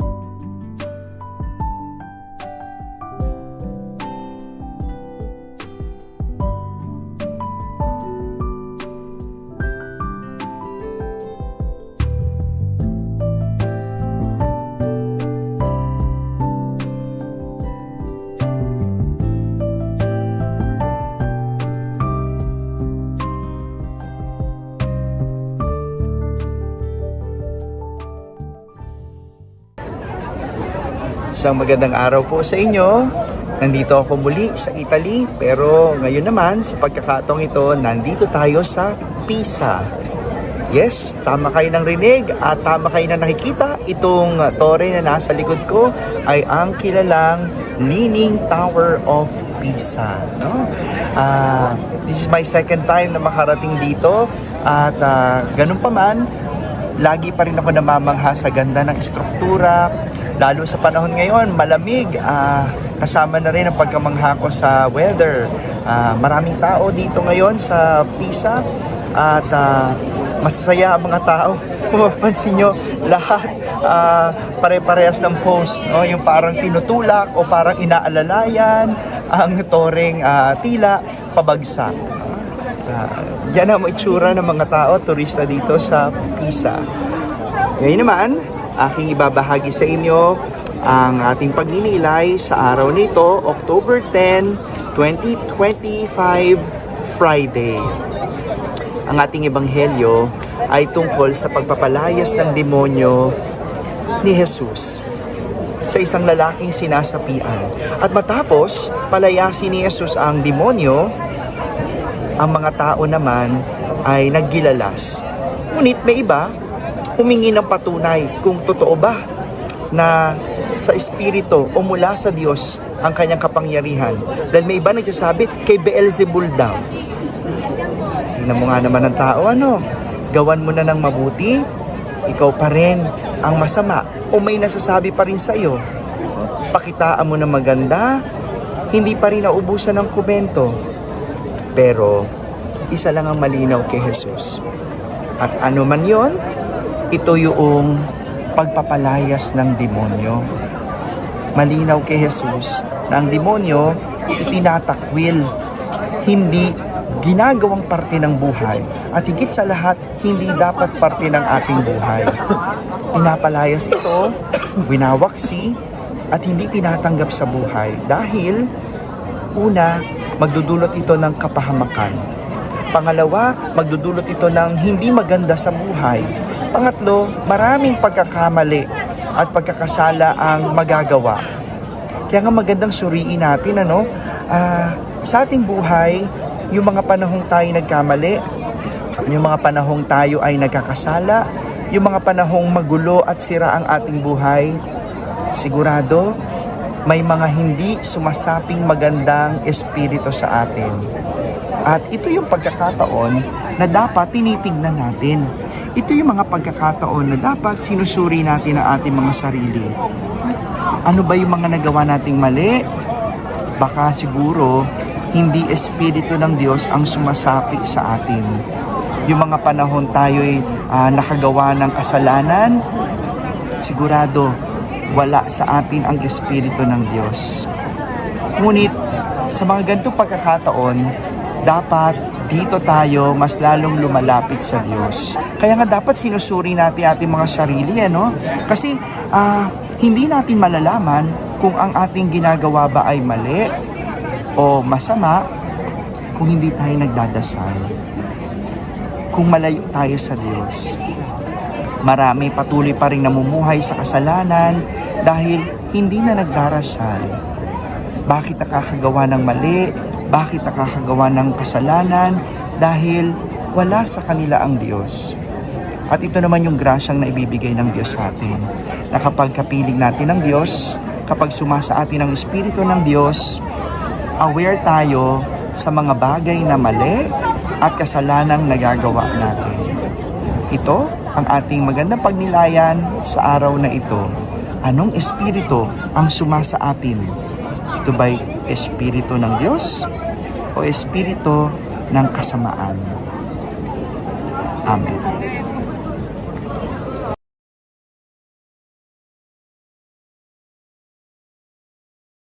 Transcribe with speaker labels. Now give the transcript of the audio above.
Speaker 1: you Isang magandang araw po sa inyo. Nandito ako muli sa Italy pero ngayon naman sa pagkakataong ito nandito tayo sa Pisa. Yes, tama kayo ng rinig at tama kayo na nakikita. Itong tore na nasa likod ko ay ang kilalang Leaning Tower of Pisa. No? Ah, this is my second time na makarating dito at ah, ganun pa man, lagi pa rin ako namamangha sa ganda ng estruktura, lalo sa panahon ngayon, malamig, ah, kasama na rin ang pagkamangha ko sa weather. Ah, maraming tao dito ngayon sa Pisa at ah, masasaya ang mga tao. Kung mapapansin nyo, lahat ah, pare-parehas ng pose. No? Yung parang tinutulak o parang inaalalayan ang toreng ah, tila pabagsak. Ah, yan ang itsura ng mga tao, turista dito sa Pisa. Ngayon naman, aking ibabahagi sa inyo ang ating pagninilay sa araw nito, October 10, 2025, Friday. Ang ating ebanghelyo ay tungkol sa pagpapalayas ng demonyo ni Jesus sa isang lalaking sinasapian. At matapos palayasin ni Jesus ang demonyo, ang mga tao naman ay naggilalas. Ngunit may iba, humingi ng patunay kung totoo ba na sa Espiritu o mula sa Diyos ang kanyang kapangyarihan. Dahil may iba nagsasabi, kay Beelzebul daw. Tingnan mo nga naman ang tao, ano? Gawan mo na ng mabuti, ikaw pa rin ang masama. O may nasasabi pa rin sa iyo. Pakitaan mo na maganda, hindi pa rin naubusan ng komento. Pero, isa lang ang malinaw kay Jesus. At ano man yon, ito yung pagpapalayas ng demonyo. Malinaw kay Jesus na ang demonyo itinatakwil, hindi ginagawang parte ng buhay. At higit sa lahat, hindi dapat parte ng ating buhay. Pinapalayas ito, winawaksi, at hindi tinatanggap sa buhay. Dahil, una, magdudulot ito ng kapahamakan. Pangalawa, magdudulot ito ng hindi maganda sa buhay. Pangatlo, maraming pagkakamali at pagkakasala ang magagawa. Kaya nga magandang suriin natin, ano, ah, sa ating buhay, yung mga panahong tayo nagkamali, yung mga panahong tayo ay nagkakasala, yung mga panahong magulo at sira ang ating buhay, sigurado may mga hindi sumasaping magandang espiritu sa atin. At ito yung pagkakataon na dapat tinitignan natin. Ito yung mga pagkakataon na dapat sinusuri natin ang ating mga sarili. Ano ba yung mga nagawa nating mali? Baka siguro hindi espiritu ng Diyos ang sumasapi sa atin. Yung mga panahon tayo'y ah, nakagawa ng kasalanan, sigurado wala sa atin ang espiritu ng Diyos. Ngunit sa mga ganitong pagkakataon, dapat dito tayo mas lalong lumalapit sa Diyos. Kaya nga dapat sinusuri natin ating mga sarili, ano? Kasi ah, hindi natin malalaman kung ang ating ginagawa ba ay mali o masama kung hindi tayo nagdadasal. Kung malayo tayo sa Diyos. Marami patuloy pa rin namumuhay sa kasalanan dahil hindi na nagdarasal. Bakit nakakagawa ng mali? Bakit nakakagawa ng kasalanan? Dahil wala sa kanila ang Diyos. At ito naman yung grasyang na ibibigay ng Diyos sa atin. Na kapag kapiling natin ng Diyos, kapag sumasa atin ang Espiritu ng Diyos, aware tayo sa mga bagay na mali at kasalanang nagagawa natin. Ito ang ating magandang pagnilayan sa araw na ito. Anong espiritu ang sumasa atin? Ito ba'y espiritu ng Diyos o espiritu ng kasamaan? Amen.